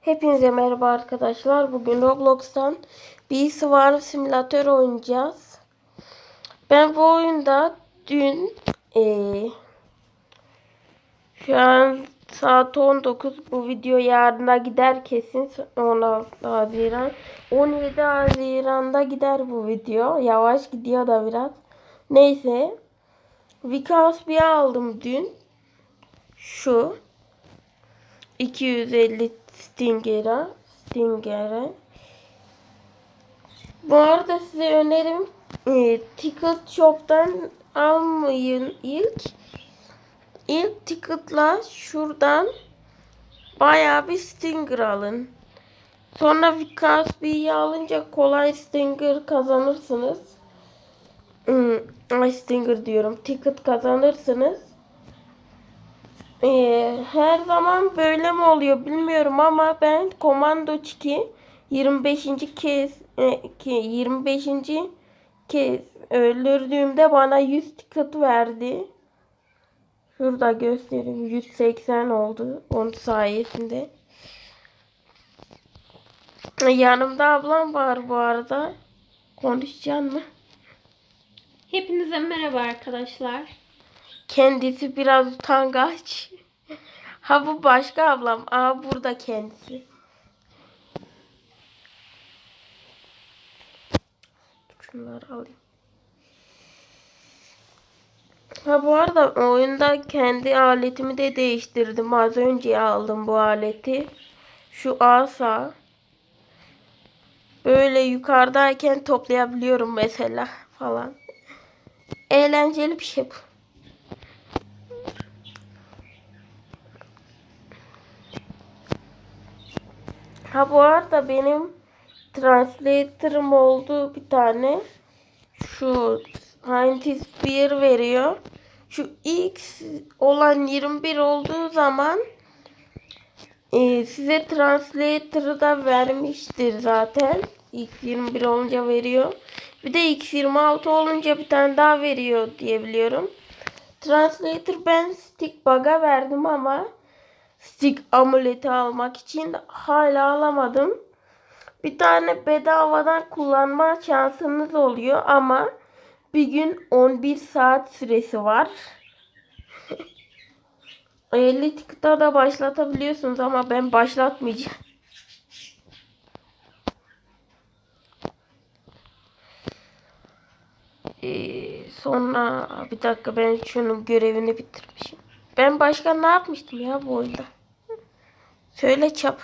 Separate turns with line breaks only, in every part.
Hepinize merhaba arkadaşlar. Bugün Roblox'tan bir sıvar simülatör oynayacağız. Ben bu oyunda dün eee, şu an saat 19 bu video yarına gider kesin 16 Haziran 17 Haziran'da gider bu video. Yavaş gidiyor da biraz. Neyse. Vikas bir aldım dün. Şu. 250 Stinger'a. Stinger'e. Bu arada size önerim e, Ticket Shop'tan almayın ilk. İlk Ticket'la şuradan bayağı bir Stinger alın. Sonra B'yi alınca kolay Stinger kazanırsınız. Hmm, Stinger diyorum. Ticket kazanırsınız. Ee, her zaman böyle mi oluyor bilmiyorum ama ben Komando Çiki 25. kez e, ki 25. kez öldürdüğümde bana 100 ticket verdi. Şurada göstereyim 180 oldu onun sayesinde. Yanımda ablam var bu arada. Konuşacaksın mı?
Hepinize merhaba arkadaşlar.
Kendisi biraz utangaç. Ha bu başka ablam. Aa burada kendisi. Şunları alayım. Ha bu arada oyunda kendi aletimi de değiştirdim. Az önce aldım bu aleti. Şu asa. Böyle yukarıdayken toplayabiliyorum mesela falan. Eğlenceli bir şey bu. Ha bu arada benim translator'ım oldu bir tane. Şu Scientist 1 veriyor. Şu X olan 21 olduğu zaman e, size translator'ı da vermiştir zaten. X 21 olunca veriyor. Bir de X 26 olunca bir tane daha veriyor diye biliyorum. Translator ben stick bug'a verdim ama stick amuleti almak için hala alamadım. Bir tane bedavadan kullanma şansınız oluyor ama bir gün 11 saat süresi var. 50 tıkta da başlatabiliyorsunuz ama ben başlatmayacağım. Ee, sonra bir dakika ben şunun görevini bitirmişim. Ben başka ne yapmıştım ya bu oyunda? Söyle çap.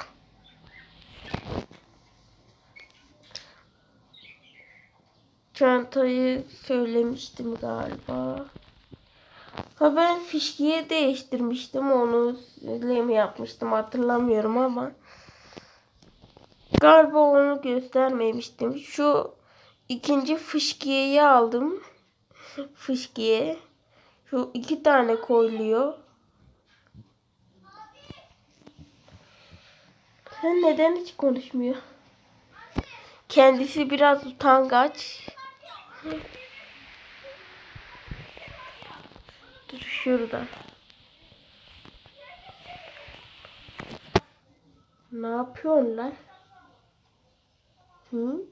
Çantayı söylemiştim galiba. Ha ben fişkiye değiştirmiştim onu öyle mi yapmıştım hatırlamıyorum ama. Galiba onu göstermemiştim. Şu ikinci fışkiyeyi aldım. Fışkiye. Şu iki tane koyuluyor. Sen neden hiç konuşmuyor? Kendisi biraz utangaç. Dur şurada. Ne yapıyorsun lan? Hı?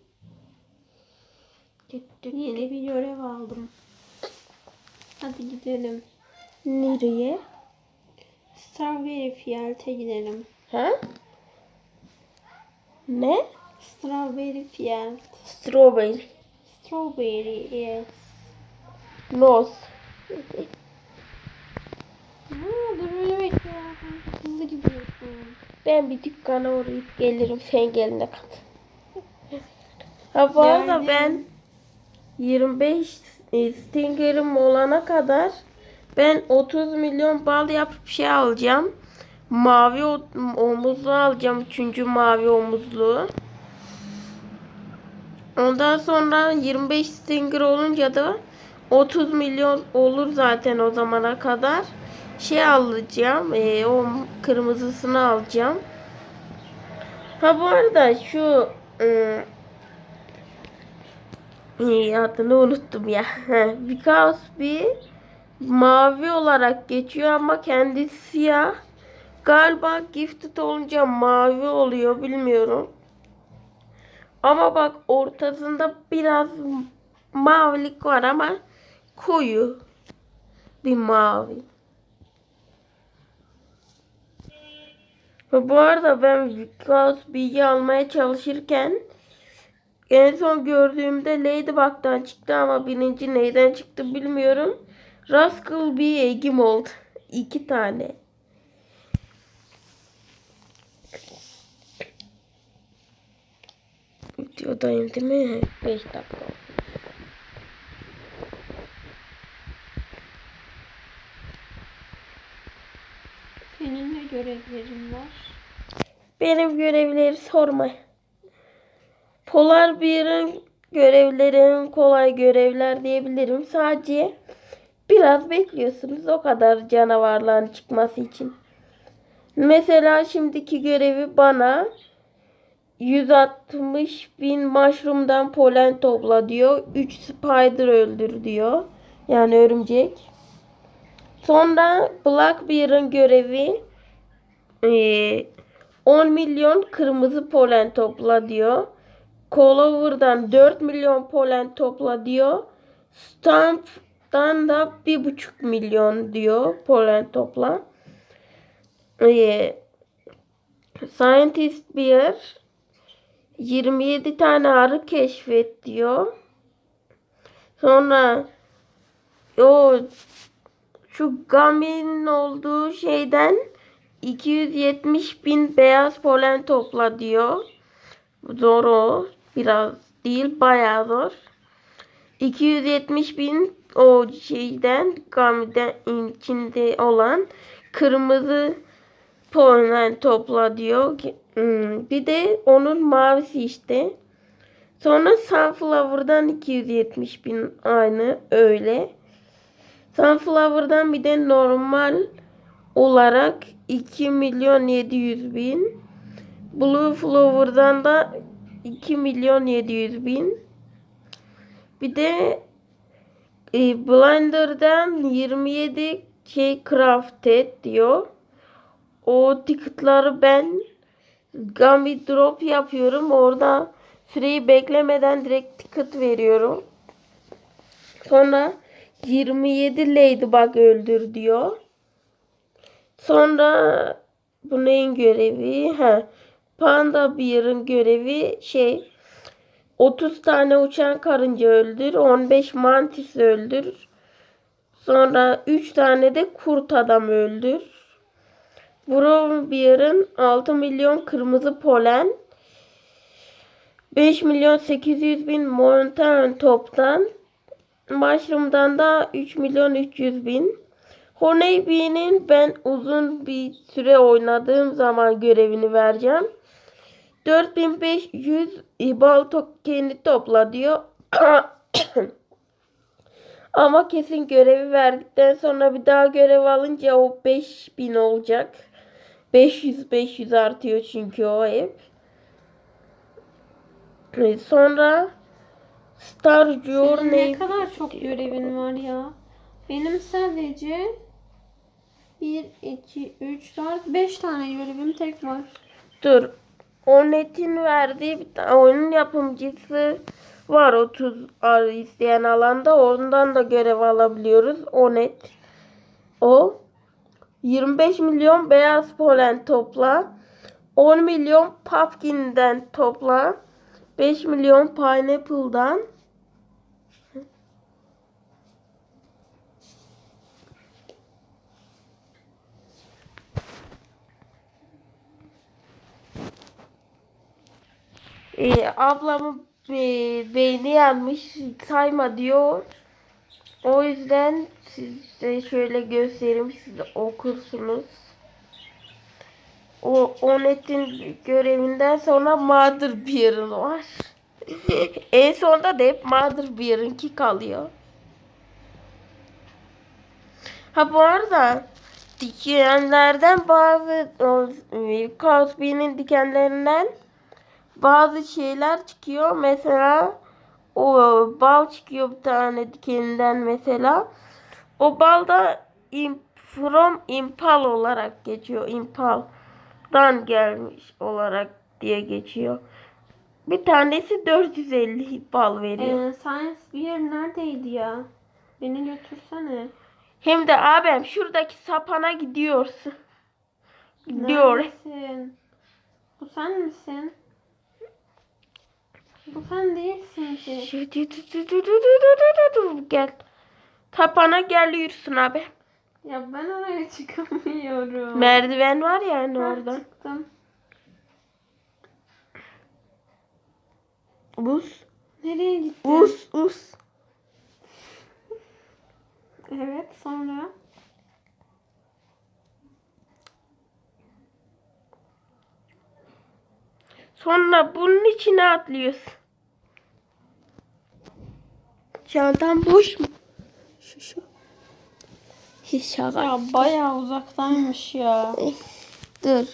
Yeni bir görev aldım. Hadi gidelim.
Nereye?
Strawberry Field'e gidelim.
Ha? Ne?
Strawberry Field.
Strawberry.
Strawberry yes. Dur. Hızlı gidiyorsun.
Ben bir dükkana uğrayıp gelirim sen gelene kadar. Ha bu arada ben 25 e, Stinger'ım olana kadar ben 30 milyon bal yapıp şey alacağım. Mavi omuzlu alacağım. Üçüncü mavi omuzlu. Ondan sonra 25 Stinger olunca da 30 milyon olur zaten o zamana kadar. Şey alacağım. e, o kırmızısını alacağım. Ha bu arada şu iyi, adını unuttum ya. Because bir mavi olarak geçiyor ama kendi siyah. Galiba gifted olunca mavi oluyor bilmiyorum. Ama bak ortasında biraz mavilik var ama koyu bir mavi. Bu arada ben Vikas bilgi almaya çalışırken en son gördüğümde Ladybug'dan çıktı ama birinci neyden çıktı bilmiyorum. Rascal bir egim oldu. İki tane. Videodayım değil mi? 5 dakika.
Senin ne görevlerin var?
Benim görevleri sorma. Polar Bear'ın görevlerin kolay görevler diyebilirim. Sadece biraz bekliyorsunuz o kadar canavarların çıkması için. Mesela şimdiki görevi bana 160 bin mushroom'dan polen topla diyor. 3 spider öldür diyor. Yani örümcek. Sonra Blackbeard'ın görevi eee 10 milyon kırmızı polen topla diyor. Clover'dan 4 milyon polen topla diyor. Stamp'dan da 1,5 milyon diyor polen topla. Ee, Scientist Bear 27 tane arı keşfet diyor. Sonra o şu Gami'nin olduğu şeyden 270 bin beyaz polen topla diyor. Zor o. Biraz değil bayağı zor. 270 bin o şeyden Gami'den içinde olan kırmızı polen topla diyor. Hmm, Bir de onun mavisi işte. Sonra Sunflower'dan 270 bin aynı öyle. Sunflower'dan bir de normal olarak 2 milyon 700 bin. Blue Flower'dan da 2 milyon 700 bin. Bir de e, Blender'dan 27 şey crafted diyor. O ticketları ben Gummy Drop yapıyorum. Orada süreyi beklemeden direkt ticket veriyorum. Sonra 27 Ladybug öldür diyor. Sonra bu neyin görevi? Ha, Panda Bear'ın görevi şey 30 tane uçan karınca öldür, 15 mantis öldür. Sonra 3 tane de kurt adam öldür. Brown Bear'ın 6 milyon kırmızı polen, 5 milyon 800 bin mountain toptan, Mushroom'dan da 3 milyon 300 bin. Honeybee'nin ben uzun bir süre oynadığım zaman görevini vereceğim. 4500 bal tokeni topla diyor. Ama kesin görevi verdikten sonra bir daha görev alınca o 5000 olacak. 500 500 artıyor çünkü o hep. Ee, Sonra Star
Senin
Journey
ne kadar çok görevin var ya. Benim sadece 1, 2, 3, 4, 5 tane görevim tek var.
Dur. Onet'in verdiği bir tane oyunun yapımcısı var 30 ar isteyen alanda. Ondan da görev alabiliyoruz. Onet. O 25 milyon beyaz polen topla. 10 milyon pumpkin'den topla. 5 milyon pineapple'dan. Ee, ablamın e, beyni yanmış sayma diyor. O yüzden size şöyle göstereyim siz okursunuz. O Onet'in görevinden sonra Mother Bear'ın var. en sonunda da hep Mother Bear'ınki kalıyor. Ha bu arada dikenlerden bazı Cosby'nin dikenlerinden bazı şeyler çıkıyor. Mesela o bal çıkıyor bir tane dikeninden mesela. O bal da from impal olarak geçiyor. Impal'dan gelmiş olarak diye geçiyor. Bir tanesi 450 bal veriyor.
Ee, Science bir yer neredeydi ya? Beni götürsene.
Hem de abim şuradaki sapana gidiyorsun. Gidiyor.
Neredesin? Bu sen misin? Bu sen değilsin ki.
Gel. Tapana gel yürüsün abi.
Ya ben oraya çıkamıyorum.
Merdiven var yani
Ha,
orada.
Çıktım.
Buz.
Nereye gittin?
Us us.
Evet sonra.
Sonra bunun içine atlıyorsun. Çantam boş mu? Şu şu. Hiç şaka.
Ya bayağı uzaktaymış ya.
Dur.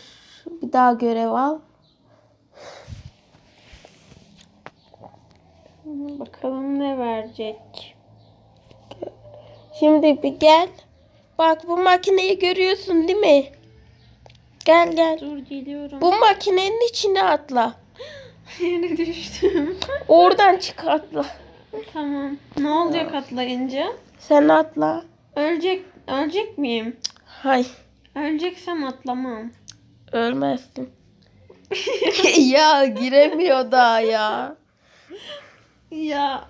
Bir daha görev al.
Bakalım ne verecek.
Şimdi bir gel. Bak bu makineyi görüyorsun değil mi? Gel gel.
Dur geliyorum.
Bu makinenin içine atla.
Yere düştüm.
Oradan çık atla.
tamam. Ne olacak atlayınca?
Sen atla.
Ölecek, ölecek miyim?
Hay.
Öleceksem atlamam.
Ölmezsin. ya giremiyor daha ya.
Ya.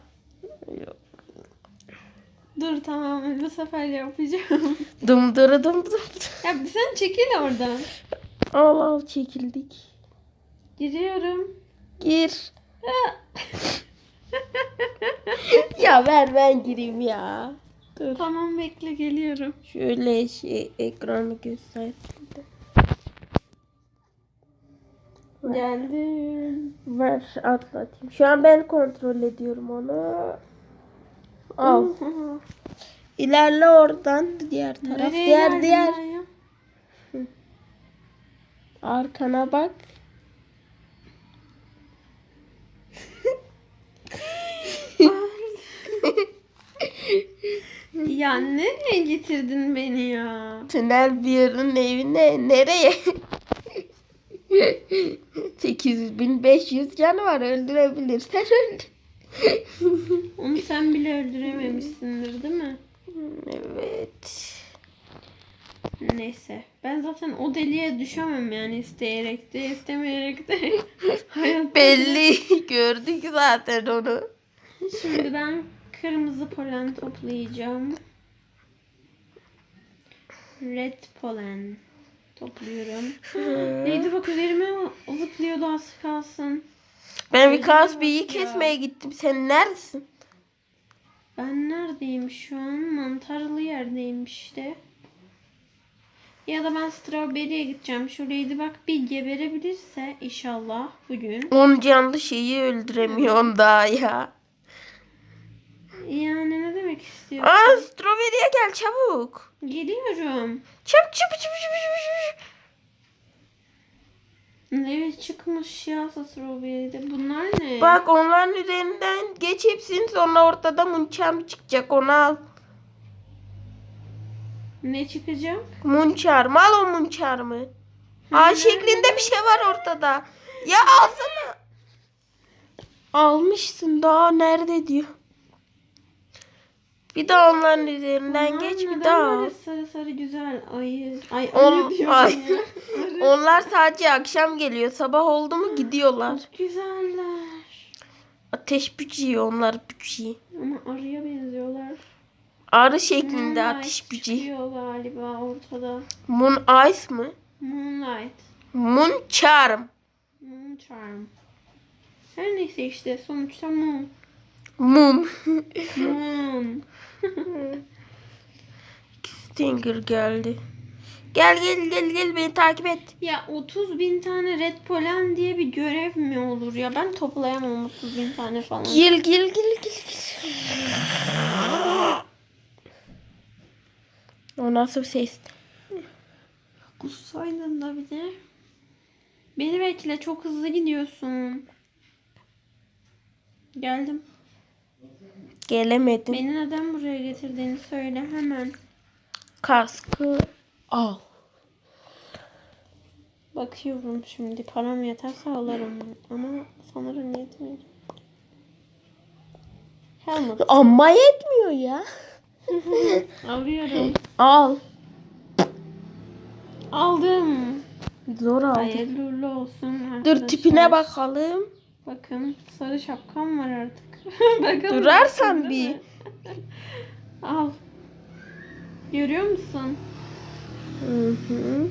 Dur tamam bu sefer yapacağım.
Dım dırı dım dım.
ya sen çekil oradan.
Al al çekildik.
Giriyorum.
Gir. ya ver ben gireyim ya. Dur.
tamam bekle geliyorum.
Şöyle şey ekranı göster.
Geldim.
Ver atlatayım. Şu an ben kontrol ediyorum onu. Al. İlerle oradan diğer taraf.
Nereye
diğer diğer. Arkana bak.
Ya nereye getirdin beni ya?
Tünel bir yerin evine nereye? 8500 canı var öldürebilirsen öldür.
Onu sen bile öldürememişsindir değil mi?
evet.
Neyse. Ben zaten o deliğe düşemem yani isteyerek de istemeyerek de.
Belli gördük zaten onu.
Şimdi ben kırmızı polen toplayacağım. Red polen topluyorum. Neydi bak üzerime zıplıyordu az kalsın.
Ben bir kaos bir iyi
Ya.
kesmeye gittim. Sen neredesin?
Ben neredeyim şu an? Mantarlı yerdeyim işte. Ya da ben strawberry'e gideceğim. Şu Ladybug bir geberebilirse inşallah bugün.
On canlı şeyi öldüremiyorsun daha ya.
Yani ne demek istiyorsun?
Aa stroberiye gel çabuk.
Geliyorum.
Çabuk çabuk çabuk çabuk çabuk. çabuk.
Ne çıkmış ya strawberry'de? Bunlar ne?
Bak onların üzerinden geç hepsini sonra ortada munçam çıkacak onu al.
Ne çıkacak?
Munçar mı al o munçar mı? Aa şeklinde bir şey var ortada. Ya alsana. Almışsın daha nerede diyor. Bir daha onların üzerinden
Bunlar
geç bir
neden
daha. al.
böyle sarı sarı güzel ayı. Ay
On-
ayı diyorum
ay.
ya. Arı.
Onlar sadece akşam geliyor. Sabah oldu mu gidiyorlar.
Çok güzeller.
Ateş böceği onlar böceği.
Ama arıya benziyorlar.
Arı şeklinde
Moonlight
ateş böceği.
çıkıyor galiba ortada.
Moon Ice mı?
Moonlight.
Moon Charm.
Moon Charm. Her neyse işte sonuçta moon.
Mum.
Moon.
Stinger geldi. Gel gel gel gel beni takip et.
Ya 30 bin tane red polen diye bir görev mi olur ya? Ben toplayamam 30 bin tane falan.
Gel gel gel gel. gel. O nasıl bir ses?
Kussaydın da bir de. Beni bekle çok hızlı gidiyorsun. Geldim.
Gelemedim.
Beni neden buraya getirdiğini söyle hemen.
kaskı al.
Bakıyorum şimdi param yeterse alırım ama sanırım yetmeyecek. Helmet.
Ama yetmiyor ya.
Alıyorum.
Al.
Aldım.
Zor aldım.
Hayırlı olsun
Dur
arkadaşlar.
tipine bakalım.
Bakın sarı şapkam var artık. Bakın.
Durarsan bir.
Al. Görüyor musun?
Hı hı.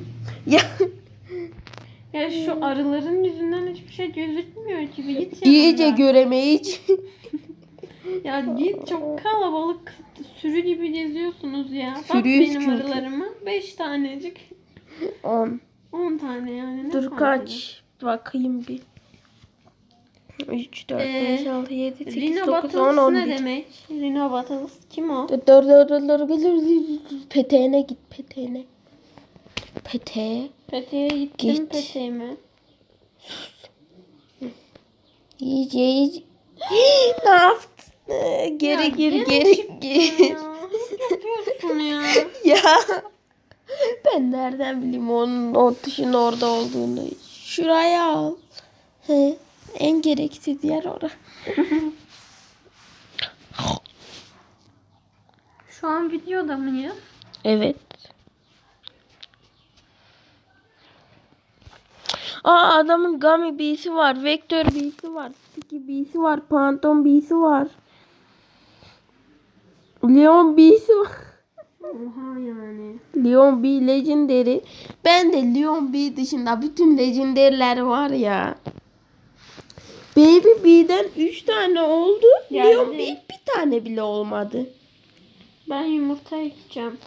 Ya
Ya şu arıların yüzünden hiçbir şey gözükmüyor gibi. Git
iyice göremeyiz.
Ya git çok kalabalık sürü gibi geziyorsunuz ya. Bak
Sürüyüz
benim
çünkü.
arılarıma 5 tanecik.
10.
10 tane yani. Ne
Dur
fark eder?
kaç? Bakayım bir. 3, 4,
Ee,
5, 6, 7, 8,
Rhino
9, 10,
Battles
11.
ne demek? Rhino Battles kim o?
Dur dur dur dur dur dur. Peteğine git peteğine. Peteğe.
Peteğe gittim
Git.
peteğime.
İyice iyice. ne yaptın? Geri
Ya
gir geri gir.
Yapıyorsun ya?
ya. Ben nereden bileyim onun o tuşun orada olduğunu. Şuraya al. He. En gereksiz yer orası.
Şu an videoda mıyız?
Evet. Aa adamın Gummy Bee'si var. Vektör Bee'si var. Sticky Bee'si var. Phantom Bee'si var. Leon Bee'si var.
Oha yani.
Leon Bee Legendary. Ben de Leon Bee dışında bütün Legendary'ler var ya. Baby Bee'den 3 tane oldu.
Yani-
Leon Bee bir tane bile olmadı.
Ben yumurta ekeceğim.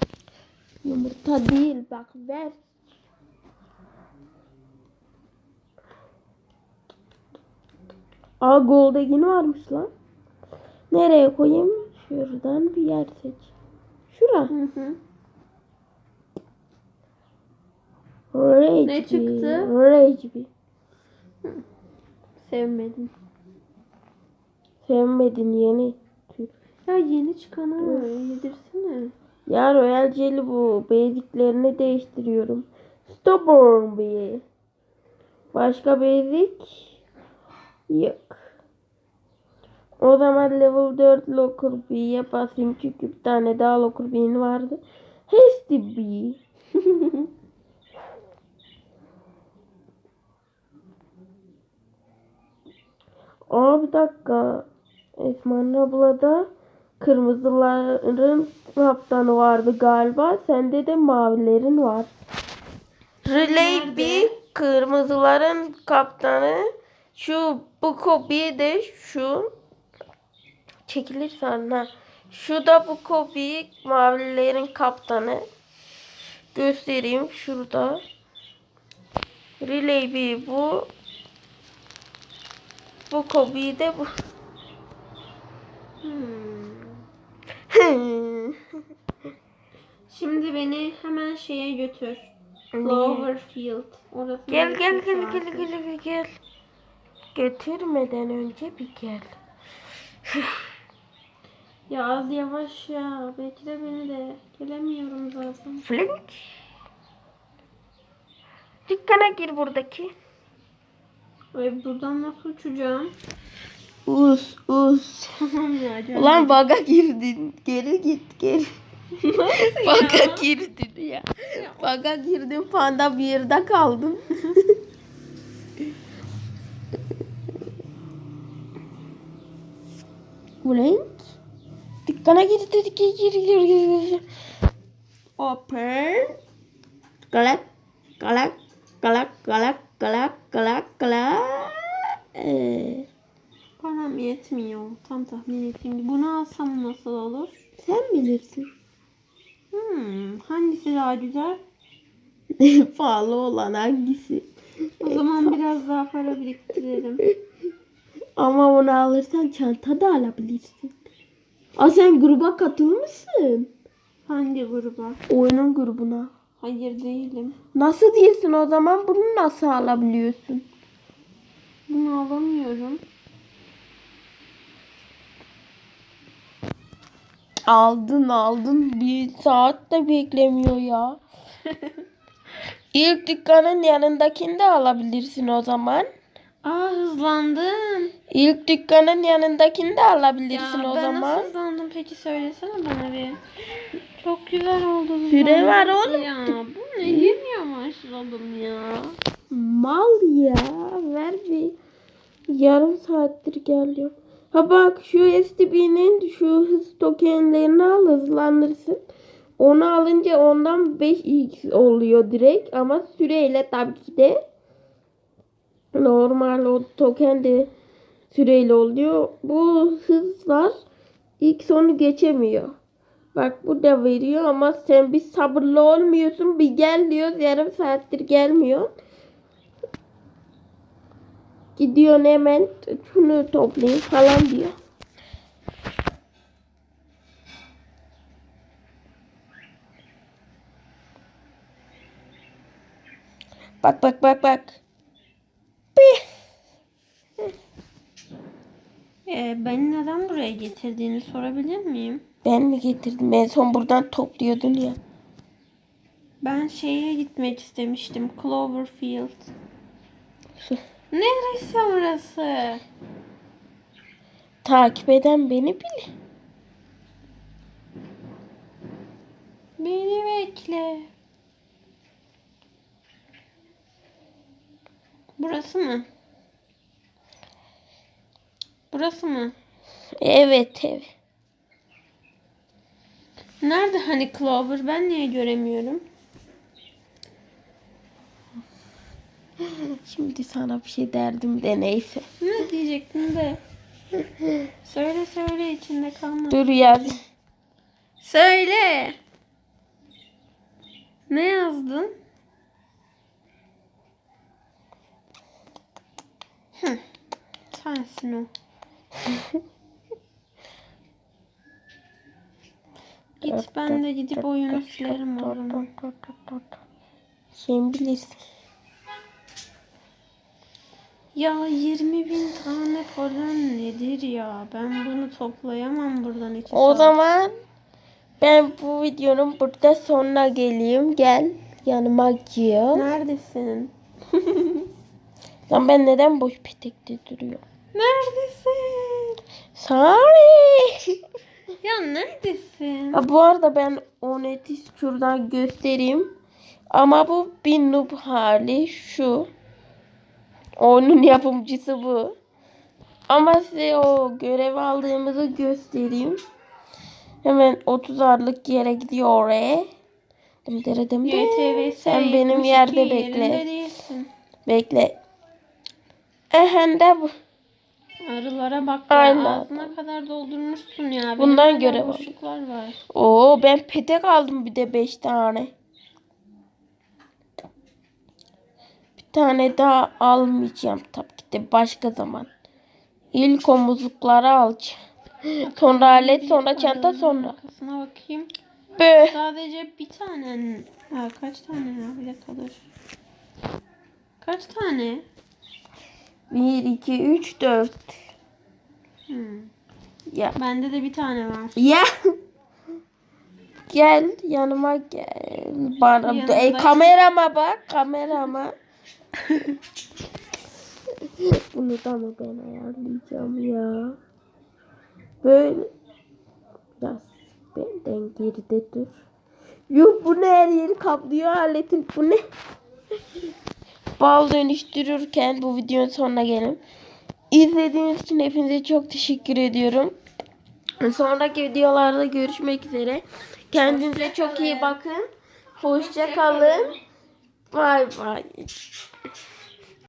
Yumurta değil bak ver. Aa Goldegin varmış lan. Nereye koyayım? Şuradan bir yer seç. Şura.
Hı hı.
Rage
Ne çıktı?
Rage Bee.
Sevmedim.
Sevmedin yeni.
Ya yeni çıkanı yedirsene.
Ya Royal Jelly bu. Basic'lerini değiştiriyorum. Stubborn Bee. Başka basic yok. O zaman level 4 Locker Bee'ye basayım çünkü bir tane daha Locker Bee'nin vardı. Hasty Bee. Aa bir dakika. Esman ablada kırmızıların kaptanı vardı galiba. Sende de mavilerin var. Relay bir kırmızıların kaptanı. Şu bu kobi de şu. Çekilir sana. Şu da bu kobi mavilerin kaptanı. Göstereyim şurada. Relay bir bu. Bu kobi de bu.
Hmm. Şimdi beni hemen şeye götür. Cloverfield. Orası
Gel gel gel gel gel gel gel. Götürmeden önce bir gel.
Ya az yavaş ya. Bekle beni de. Gelemiyorum zaten.
Flink. Dükkana gir buradaki.
Ay buradan nasıl uçacağım?
Us us.
Tamam ya.
Ulan baga girdin. Geri git geri. baga girdin ya. Baga girdin panda bir yerde kaldın. Ulan. Dükkana gir dedik gir gir gir. gir. Open. Galak galak galak galak galak galak galak. Ee,
Param yetmiyor. Tam tahmin ettiğim gibi. Bunu alsam nasıl olur?
sen bilirsin.
Hmm, hangisi daha güzel?
Pahalı olan hangisi?
O zaman biraz daha para biriktirelim.
Ama onu alırsan çanta da alabilirsin. Aa sen gruba katılmışsın.
Hangi gruba?
Oyunun grubuna.
Hayır değilim.
Nasıl değilsin o zaman bunu nasıl alabiliyorsun?
Bunu alamıyorum.
Aldın aldın bir saat de beklemiyor ya. İlk dükkanın yanındakini de alabilirsin o zaman.
Aa hızlandım.
İlk dükkanın yanındakini de alabilirsin
ya
o
ben
zaman.
nasıl hızlandım peki söylesene bana bir. Çok güzel oldu.
Süre var oğlum.
Ya bu ne yeni yavaşladım ya.
Mal ya ver bir yarım saattir geliyor. Ha bak şu STB'nin şu hız tokenlerini al hızlanırsın. Onu alınca ondan 5x oluyor direkt ama süreyle tabii ki de normal o token de süreyle oluyor. Bu hızlar x onu geçemiyor. Bak bu da veriyor ama sen bir sabırlı olmuyorsun. Bir gel diyoruz yarım saattir gelmiyor. Gidiyorsun hemen şunu toplayayım falan diyor. Bak bak bak bak.
Ee, beni neden buraya getirdiğini sorabilir miyim?
Ben mi getirdim? En son buradan topluyordun ya.
Ben şeye gitmek istemiştim. Cloverfield. Neresi orası?
Takip eden beni bil.
Beni bekle. Burası mı? Burası mı?
Evet evet.
Nerede hani Clover? Ben niye göremiyorum?
Şimdi sana bir şey derdim de neyse.
Ne diyecektin de? Söyle söyle içinde kalma.
Dur yaz.
Söyle. Ne yazdın? Hı. Sensin o. Git ben de gidip oyunu silerim o zaman.
Sen bilirsin.
Ya 20 bin tane polen nedir ya? Ben bunu toplayamam buradan iki
O
saat.
zaman ben bu videonun burada sonuna geleyim. Gel yanıma gel.
Neredesin?
Lan ben neden boş petekte duruyorum?
Neredesin?
Sorry.
Ya neredesin?
Bu arada ben o neti şuradan göstereyim. Ama bu bir noob hali şu. Onun yapımcısı bu. Ama size o görev aldığımızı göstereyim. Hemen 30 arlık yere gidiyor oraya. Dım dere dım.
YTVS
Sen benim
72
yerde bekle.
değilsin.
Bekle. Ehen de bu.
Arılara bak ya.
Aynen.
Ağzına kadar doldurmuşsun ya. Benim
Bundan
boşluklar var.
Oo ben petek aldım bir de 5 tane. Bir tane daha almayacağım tabii ki de başka zaman. İlk omuzlukları alacağım. Sonra alet, sonra çanta, sonra.
Arkasına bakayım.
Bö.
Sadece bir tane. Ha, kaç tane ya? Bir dakika dur. Kaç tane?
1, 2, 3, 4.
Hmm.
Ya.
Bende de bir tane var.
Ya. Gel yanıma gel. Bana
Yanımda-
e, kamerama bak kamerama. Bunu da mı ben ayarlayacağım ya? Böyle biraz benden geride dur. Yuh bu ne her yeri kaplıyor aletin bu ne? Bal dönüştürürken bu videonun sonuna gelin. İzlediğiniz için hepinize çok teşekkür ediyorum. Sonraki videolarda görüşmek üzere. Kendinize çok iyi bakın. Hoşça kalın. Bay bay.